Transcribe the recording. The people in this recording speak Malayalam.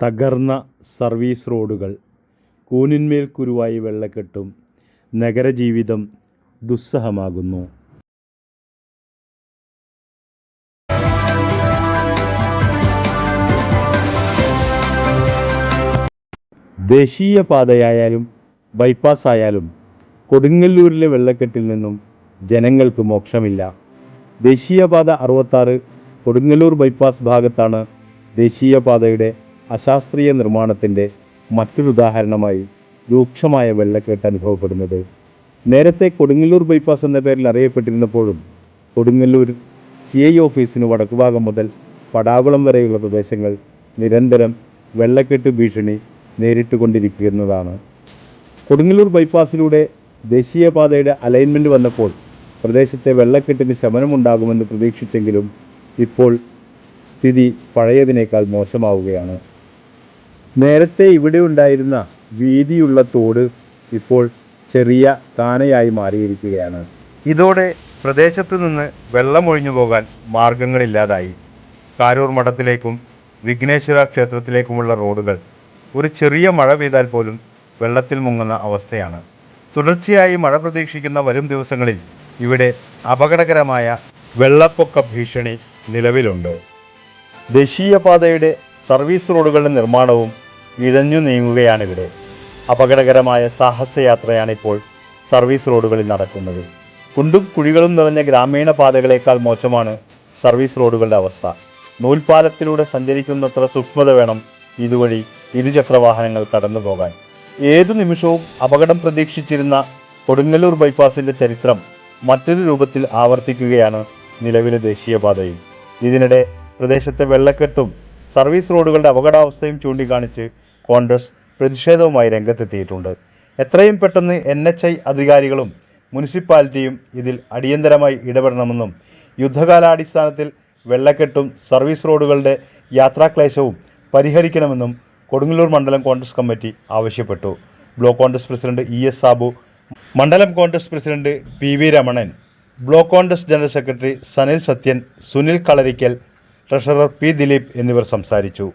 തകർന്ന സർവീസ് റോഡുകൾ കൂനിന്മേൽ കുരുവായി വെള്ളക്കെട്ടും നഗരജീവിതം ദുസ്സഹമാകുന്നു. ദേശീയ പാതയായാലും ബൈപ്പാസ് ആയാലും കൊടുങ്ങല്ലൂരിലെ വെള്ളക്കെട്ടിൽ നിന്നും ജനങ്ങൾക്ക് മോക്ഷമില്ല. ദേശീയപാത അറുപത്താറ് കൊടുങ്ങല്ലൂർ ബൈപ്പാസ് ഭാഗത്താണ് ദേശീയപാതയുടെ അശാസ്ത്രീയ നിർമ്മാണത്തിന്റെ മറ്റൊരുദാഹരണമായി രൂക്ഷമായ വെള്ളക്കെട്ട് അനുഭവപ്പെടുന്നത്. നേരത്തെ കൊടുങ്ങല്ലൂർ ബൈപ്പാസ് എന്ന പേരിൽ അറിയപ്പെട്ടിരുന്നപ്പോഴും കൊടുങ്ങല്ലൂർ സി ഐ ഓഫീസിന് വടക്കുഭാഗം മുതൽ പടാകുളം വരെയുള്ള പ്രദേശങ്ങൾ നിരന്തരം വെള്ളക്കെട്ട് ഭീഷണി നേരിട്ടുകൊണ്ടിരിക്കുന്നതാണ്. കൊടുങ്ങല്ലൂർ ബൈപ്പാസിലൂടെ ദേശീയപാതയുടെ അലൈൻമെന്റ് വന്നപ്പോൾ പ്രദേശത്തെ വെള്ളക്കെട്ടിന് ശമനമുണ്ടാകുമെന്ന് പ്രതീക്ഷിച്ചെങ്കിലും ഇപ്പോൾ സ്ഥിതി പഴയതിനേക്കാൾ മോശമാവുകയാണ്. നേരത്തെ ഇവിടെ ഉണ്ടായിരുന്ന വീതിയുള്ള തോട് ഇപ്പോൾ ചെറിയ താനയായി മാറിയിരിക്കുകയാണ്. ഇതോടെ പ്രദേശത്തു നിന്ന് വെള്ളമൊഴിഞ്ഞു പോകാൻ മാർഗങ്ങളില്ലാതായി. കാരൂർ മഠത്തിലേക്കും വിഘ്നേശ്വര ക്ഷേത്രത്തിലേക്കുമുള്ള റോഡുകൾ ഒരു ചെറിയ മഴ പെയ്താൽ പോലും വെള്ളത്തിൽ മുങ്ങുന്ന അവസ്ഥയാണ്. തുടർച്ചയായി മഴ പ്രതീക്ഷിക്കുന്ന വരും ദിവസങ്ങളിൽ ഇവിടെ അപകടകരമായ വെള്ളപ്പൊക്ക ഭീഷണി നിലവിലുണ്ട്. ദേശീയപാതയുടെ സർവീസ് റോഡുകളുടെ നിർമ്മാണവും ഇഴഞ്ഞു നീങ്ങുകയാണിവിടെ. അപകടകരമായ സാഹസയാത്രയാണിപ്പോൾ സർവീസ് റോഡുകളിൽ നടക്കുന്നത്. കുണ്ടും കുഴികളും നിറഞ്ഞ ഗ്രാമീണ പാതകളേക്കാൾ മോശമാണ് സർവീസ് റോഡുകളുടെ അവസ്ഥ. നൂൽപാലത്തിലൂടെ സഞ്ചരിക്കുന്നത്ര സൂക്ഷ്മത വേണം ഇതുവഴി ഇരുചക്ര വാഹനങ്ങൾ കടന്നു പോകാൻ. ഏതു നിമിഷവും അപകടം പ്രതീക്ഷിച്ചിരുന്ന കൊടുങ്ങല്ലൂർ ബൈപ്പാസിന്റെ ചരിത്രം മറ്റൊരു രൂപത്തിൽ ആവർത്തിക്കുകയാണ് നിലവിലെ ദേശീയപാതയിൽ. ഇതിനിടെ പ്രദേശത്തെ വെള്ളക്കെട്ടും സർവീസ് റോഡുകളുടെ അപകടാവസ്ഥയും ചൂണ്ടിക്കാണിച്ച് കോൺഗ്രസ് പ്രതിഷേധവുമായി രംഗത്തെത്തിയിട്ടുണ്ട്. എത്രയും പെട്ടെന്ന് എൻ എച്ച് ഐ അധികാരികളും മുനിസിപ്പാലിറ്റിയും ഇതിൽ അടിയന്തരമായി ഇടപെടണമെന്നും യുദ്ധകാലാടിസ്ഥാനത്തിൽ വെള്ളക്കെട്ടും സർവീസ് റോഡുകളുടെ യാത്രാക്ലേശവും പരിഹരിക്കണമെന്നും കൊടുങ്ങല്ലൂർ മണ്ഡലം കോൺഗ്രസ് കമ്മിറ്റി ആവശ്യപ്പെട്ടു. Block Congress president E S Sabu മണ്ഡലം Congress president P V Ramanan block Congress general secretary Sanil Sathyan Sunil Kalarikkal treasurer P Dileep എന്നിവർ സംസാരിച്ചു.